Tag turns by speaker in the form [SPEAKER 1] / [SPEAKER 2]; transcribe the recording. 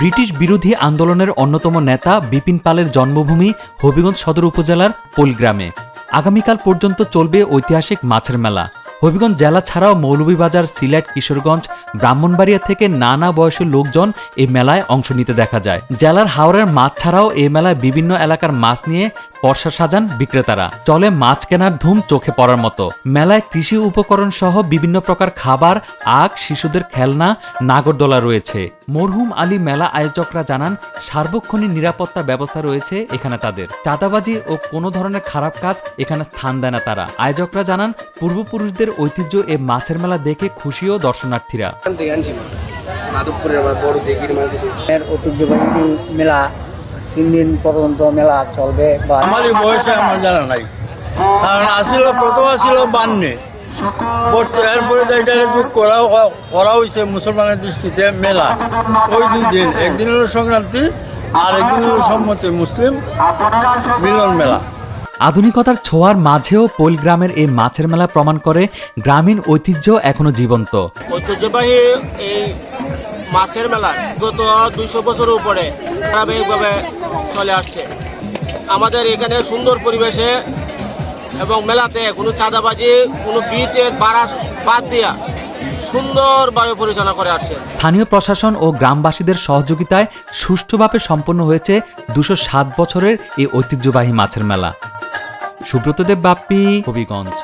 [SPEAKER 1] British বিরোধী আন্দোলনের অন্যতম নেতা বিপিন পালের জন্মভূমি হবিগঞ্জ সদর উপজেলার পোলগ্রামে। আগামীকাল পর্যন্ত চলবে ঐতিহাসিক মাছের মেলা। হবিগঞ্জ জেলা ছাড়াও মৌলভীবাজার, সিলেট, কিশোরগঞ্জ, ব্রাহ্মণবাড়িয়া থেকে নানা বয়সের লোকজন এই মেলায় অংশ নিতে দেখা যায়। জেলার হাওড়ের মাছ ছাড়াও এই মেলায় বিভিন্ন এলাকার মাছ নিয়ে পর্সা সাজান বিক্রেতারা। চলে মাছ কেনার ধুম চোখে পড়ার মতো। মেলায় কৃষি উপকরণ সহ বিভিন্ন প্রকার খাবার আখ শিশুদের খেলনা নাগরদোলা রয়েছে। মরহুম আলী মেলা আয়োজকরা জানান সার্বক্ষণিক নিরাপত্তা ব্যবস্থা রয়েছে এখানে তাদের। চাঁদাবাজি ও কোনো ধরনের খারাপ কাজ এখানে স্থান দেয় না তারা। আয়োজকরা জানান পূর্বপুরুষদের ঐতিহ্য এ মাছের মেলা দেখে খুশিও দর্শনার্থীরা।
[SPEAKER 2] মাধবপুরের বড়
[SPEAKER 3] ঐতিহ্যবাহী মেলা তিন দিন পর্যন্ত মেলা চলবে বা
[SPEAKER 4] আমারই বয়সে আমার জানা নাই। কারণ আসিল প্রথম আসিল বান্নে। এরপরে এটা যুগ করা করা হয়েছে মুসলমানের দৃষ্টিতে মেলা। ওই দুই দিন একদিন হলো সংক্রান্তি আর একদিন হলো সম্মতি মুসলিম মিলন মেলা।
[SPEAKER 1] আধুনিকতার ছোঁয়ার মাঝেও পোল গ্রামের এই মাছের মেলা প্রমাণ করে গ্রামীণ ঐতিহ্য এখনও জীবন্ত।
[SPEAKER 5] ঐতিহ্যবাহী এই মাছের মেলা গত দুইশো বছরের উপরে ধারাবাহিকভাবে চলে আসছে। আমাদের এখানে সুন্দর পরিবেশে এবং মেলাতে কোনো চাঁদাবাজি, কোনো বিটের বাড়া বাদ দিয়া সুন্দরভাবে পরিচালনা করে আসছে।
[SPEAKER 1] স্থানীয় প্রশাসন ও গ্রামবাসীদের সহযোগিতায় সুষ্ঠুভাবে সম্পন্ন হয়েছে দুশো সাত বছরের এই ঐতিহ্যবাহী মাছের মেলা। সুব্রতদেব বাপ্পি, হবিগঞ্জ।